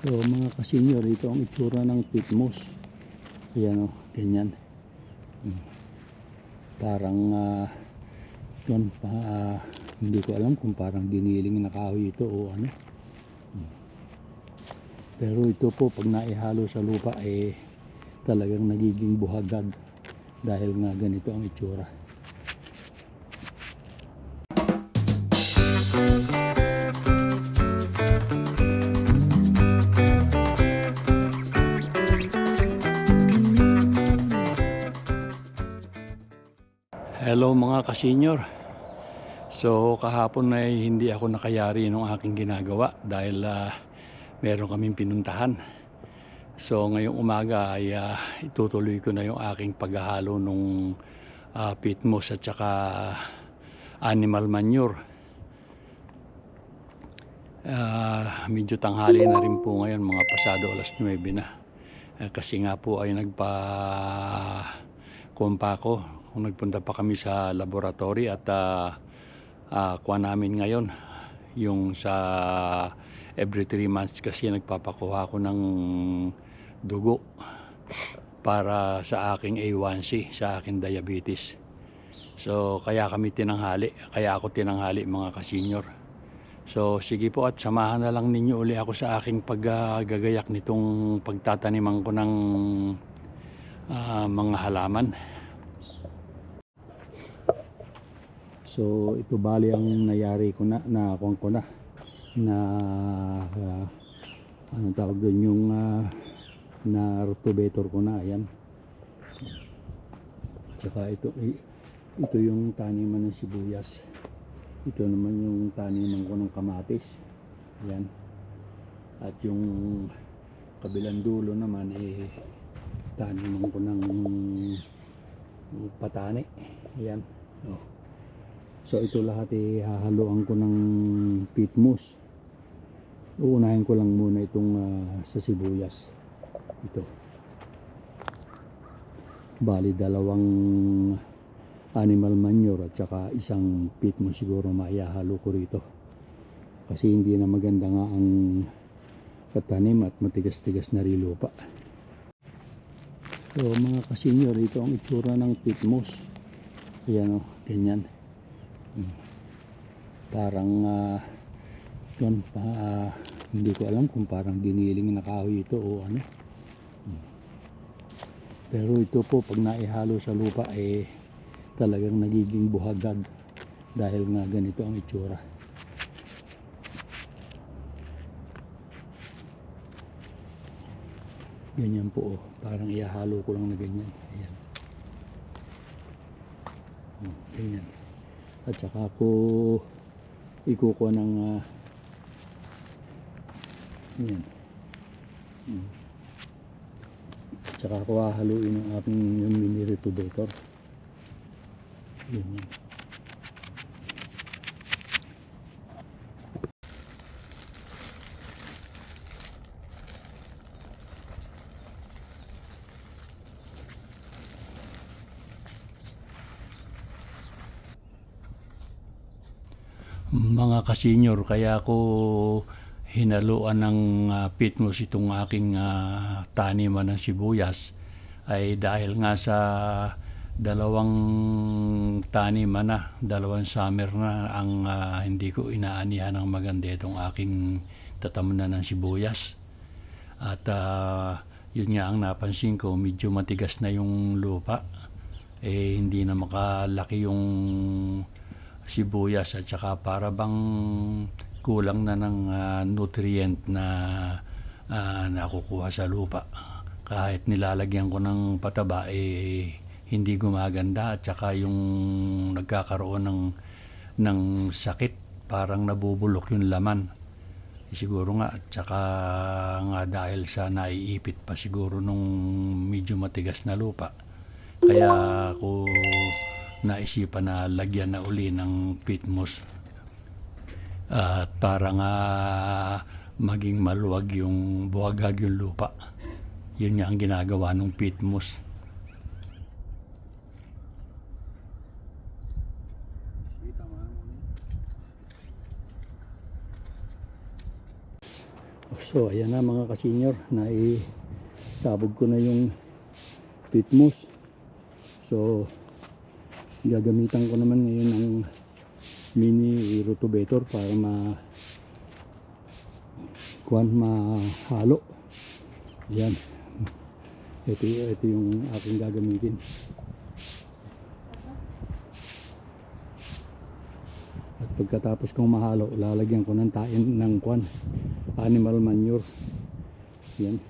So mga kasenyor, ito ang itsura ng pitmos. Ayan o, ganyan. Hmm. Parang, ah, yun, pa, ah, hindi ko alam kung parang giniling na kahoy ito o ano. Hmm. Pero ito po, pag naihalo sa lupa, eh, talagang nagiging buhagag dahil nga ganito ang itsura. Hello mga kasenyor. So kahapon ay hindi ako nakayari ng aking ginagawa dahil ah, meron kaming pinuntahan. So ngayong umaga ay ah, itutuloy ko na yung aking paghahalo ng uh, pitmos at saka animal manure. Ah, medyo tanghali na rin po ngayon mga pasado alas 9 na. Eh, kasi nga po ay nagpa kumpa ko kung nagpunta pa kami sa laboratory at uh, kuha namin ngayon yung sa every 3 months kasi nagpapakuha ko ng dugo para sa aking A1C, sa aking diabetes. So kaya kami tinanghali, kaya ako tinanghali mga kasenyor. So sige po at samahan na lang ninyo uli ako sa aking paggagayak nitong pagtataniman ko ng ah, mga halaman. So ito bali ang nayari ko na, na kuwan ko na na ah, ano tawag doon yung ah, na rotovator ko na ayan. At saka ito ito yung taniman ng sibuyas. Ito naman yung taniman ko ng kamatis. Ayan. At yung kabilang dulo naman eh taniman ko ng patani. Ayan. Oh. So ito lahat eh hahaluan ko ng pit mousse. Uunahin ko lang muna itong ah, sa sibuyas. Ito. Bali dalawang animal manure at saka isang pit mo siguro maihahalo ko rito. Kasi hindi na maganda nga ang katanim at matigas-tigas na rin lupa. So mga kasenyor, ito ang itsura ng pit mousse. Ayan o, ganyan. Parang ah, yun, ah, hindi ko alam kung parang giniling na kahoy ito o ano. Pero ito po pag naihalo sa lupa eh talagang nagiging buhagag dahil nga ganito ang itsura. Ganyan po oh. Parang ihahalo ko lang na ganyan. Ayan. Hmm, ganyan. At saka ko ikukuha ng ah, yan. Hmm. At saka ko hahaluin ng aking yung mini retubator. Yan yan. Mga kasenyor kaya ako hinaluan ng uh, pitmos itong aking ah, taniman ng sibuyas ay dahil nga sa dalawang taniman na, dalawang summer na ang ah, hindi ko inaanihan ng maganda itong aking tatamunan ng sibuyas. At ah, yun nga ang napansin ko, medyo matigas na yung lupa. Eh, hindi na makalaki yung sibuyas at saka para bang kulang na ng ah, nutrient na ah, nakukuha sa lupa. Kahit nilalagyan ko ng pataba, eh, hindi gumaganda at saka yung nagkakaroon ng, ng sakit, parang nabubulok yung laman. Eh, siguro nga, at saka nga dahil sa naiipit pa siguro nung medyo matigas na lupa. Kaya ako naisipan na lagyan na uli ng pitmos at para nga maging maluwag yung buhagag yung lupa. Yun nga ang ginagawa ng pitmos. So, ayan na mga kasenyor, naisabog ko na yung pitmos. So, gagamitan ko naman ngayon ng mini rotovator para ma kuan mahalo. Yan. Ito, ito yung aking gagamitin. At pagkatapos kong mahalo, lalagyan ko ng tain ng kwan, animal manure. Yan.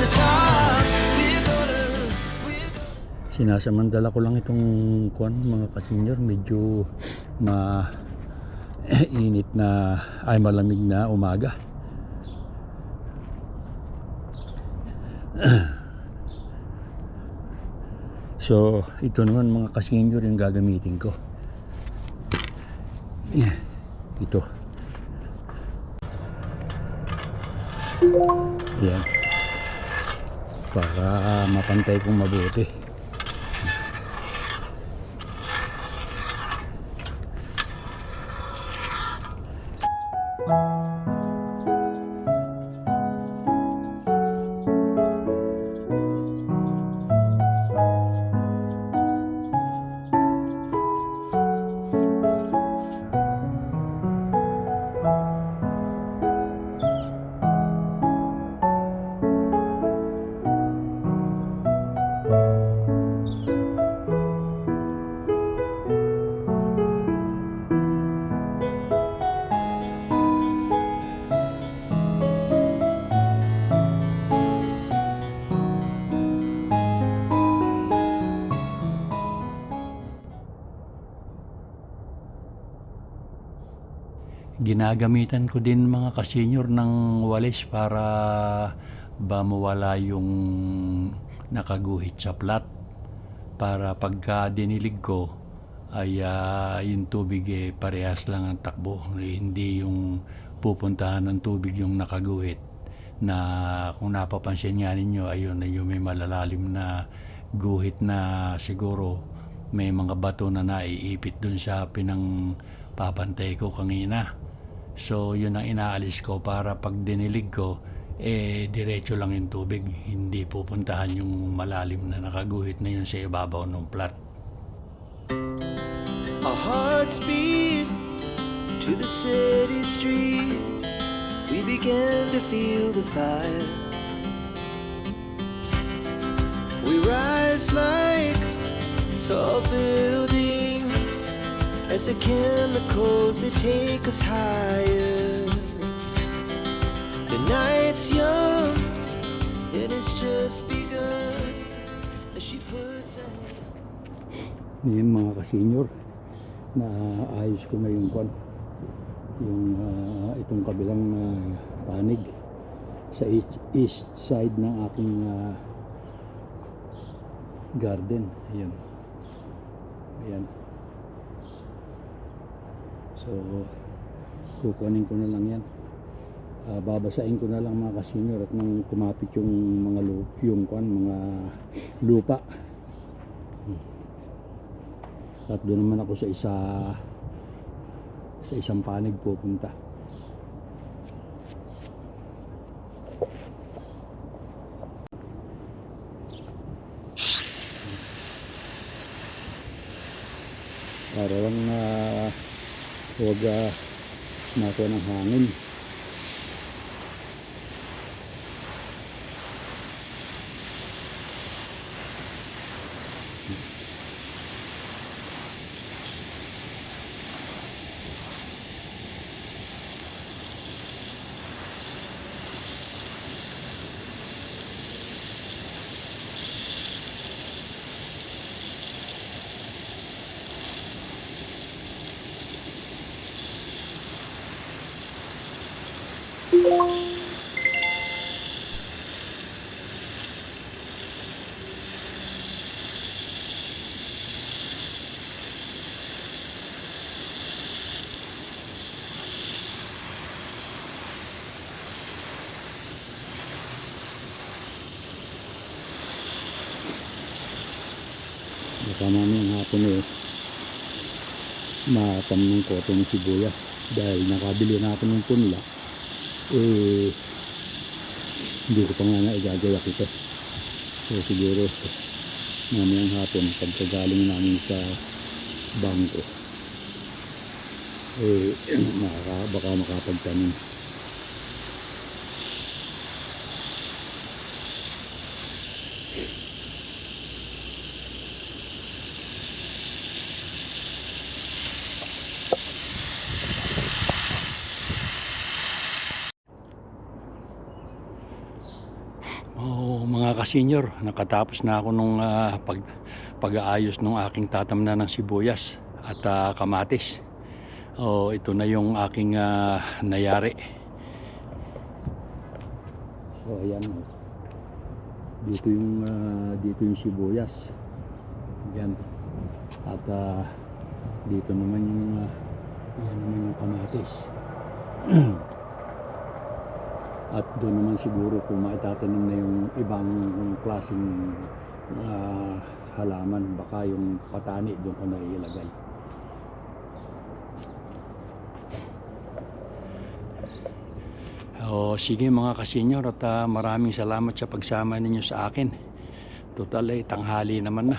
the top, we're gonna, we're gonna. Sinasamandala ko lang itong kwan mga kasenyor, medyo ma init na ay malamig na umaga. So, ito naman mga kasenyor yung gagamitin ko. Yeah, Ito. Yan. Para mapantay kong mabuti. Ginagamitan ko din mga kasenyor ng walis para ba mawala yung nakaguhit sa plat. Para pagka dinilig ko ay ah, yung tubig eh, parehas lang ang takbo. Eh, Hindi yung pupuntahan ng tubig yung nakaguhit. Na kung napapansin nga ninyo, ayun na yung may malalalim na guhit na siguro may mga bato na naiipit dun sa pinang papantay ko kanina. So, yun ang inaalis ko para pag dinilig ko, eh, diretso lang yung tubig. Hindi pupuntahan yung malalim na nakaguhit na yun sa ibabaw ng plat. Our hearts beat to the city streets. We began to feel the fire. We rise like tall buildings as the chemicals they take us higher. The night's young, it has just begun. As she puts her Ngayon mga ka-senior, na ayos ko na yung kwan. Yung ah, itong kabilang ah, panig sa east, east side ng aking ah, garden. Ayan. Ayan. So, kukunin ko na lang yan. Ah, babasain ko na lang mga ka-senior at nang kumapit yung mga lupa, yung kwan, mga lupa. At doon naman ako sa isa sa isang panig pupunta. Para lang na huwag uh, nakuha ng hangin. Baka mamayang hapon eh, matamnong ko itong sibuyas dahil nakabili na ako ng punla eh hindi ko pa nga na igagayak ito so siguro mamayang hapon pagkagaling namin sa bangko eh makaka, baka makapagtanim mga ka-senior, nakatapos na ako nung ah, pag, pag-aayos ng aking tatamnan ng sibuyas at ah, kamatis. Oh, ito na yung aking ah, nayari. So ayan oh. Dito yung ah, dito yung sibuyas. Yan. At ah, dito naman yung ah, yan naman yung kamatis. At doon naman siguro kung maitatanim na yung ibang klaseng ah, halaman, baka yung patani doon ko na ilagay. O sige mga kasenyor at ah, maraming salamat sa pagsama ninyo sa akin. Total ay tanghali naman na.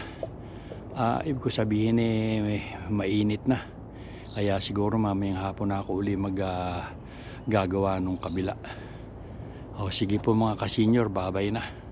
Ah, ibig ko sabihin eh mainit na. Kaya siguro mamayang hapon na ako uli mag ah, gagawa nung kabila. O sige po mga kasenyor, babay na.